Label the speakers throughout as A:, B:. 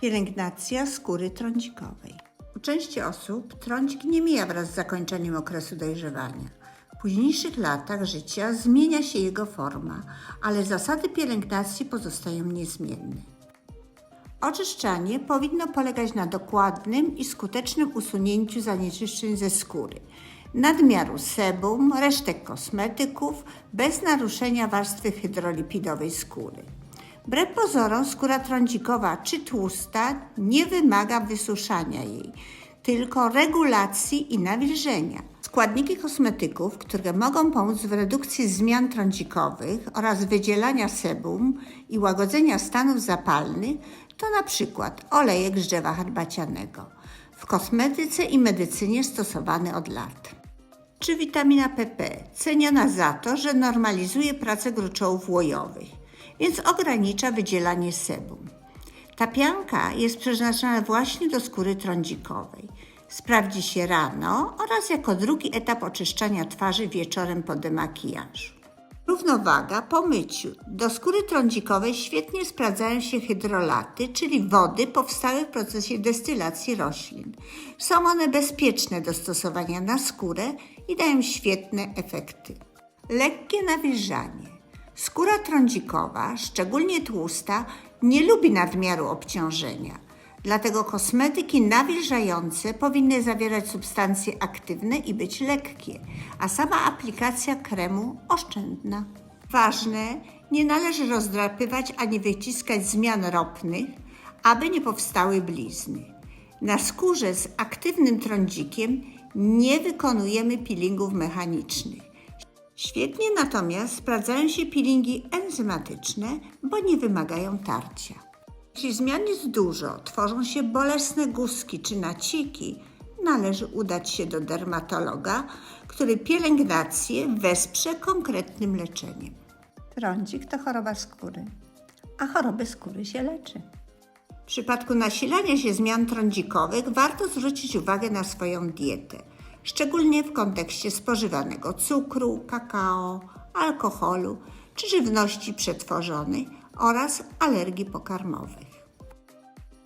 A: Pielęgnacja skóry trądzikowej. U części osób trądzik nie mija wraz z zakończeniem okresu dojrzewania. W późniejszych latach życia zmienia się jego forma, ale zasady pielęgnacji pozostają niezmienne. Oczyszczanie powinno polegać na dokładnym i skutecznym usunięciu zanieczyszczeń ze skóry, nadmiaru sebum, resztek kosmetyków, bez naruszenia warstwy hydrolipidowej skóry. Wbrew pozorom skóra trądzikowa czy tłusta nie wymaga wysuszania jej, tylko regulacji i nawilżenia. Składniki kosmetyków, które mogą pomóc w redukcji zmian trądzikowych oraz wydzielania sebum i łagodzenia stanów zapalnych to na przykład olejek z drzewa herbacianego, w kosmetyce i medycynie stosowany od lat. Czy witamina PP, ceniona za to, że normalizuje pracę gruczołów łojowych, więc ogranicza wydzielanie sebum. Ta pianka jest przeznaczona właśnie do skóry trądzikowej. Sprawdzi się rano oraz jako drugi etap oczyszczania twarzy wieczorem po demakijażu. Równowaga po myciu. Do skóry trądzikowej świetnie sprawdzają się hydrolaty, czyli wody powstałe w procesie destylacji roślin. Są one bezpieczne do stosowania na skórę i dają świetne efekty. Lekkie nawilżanie. Skóra trądzikowa, szczególnie tłusta, nie lubi nadmiaru obciążenia. Dlatego kosmetyki nawilżające powinny zawierać substancje aktywne i być lekkie, a sama aplikacja kremu oszczędna. Ważne, nie należy rozdrapywać ani wyciskać zmian ropnych, aby nie powstały blizny. Na skórze z aktywnym trądzikiem nie wykonujemy peelingów mechanicznych. Świetnie natomiast sprawdzają się peelingi enzymatyczne, bo nie wymagają tarcia. Jeśli zmian jest dużo, tworzą się bolesne guzki czy naciki, należy udać się do dermatologa, który pielęgnację wesprze konkretnym leczeniem. Trądzik to choroba skóry, a choroby skóry się leczy. W przypadku nasilania się zmian trądzikowych warto zwrócić uwagę na swoją dietę, szczególnie w kontekście spożywanego cukru, kakao, alkoholu czy żywności przetworzonej oraz alergii pokarmowych.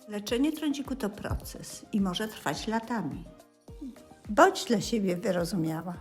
A: Leczenie trądziku to proces i może trwać latami. Bądź dla siebie wyrozumiała.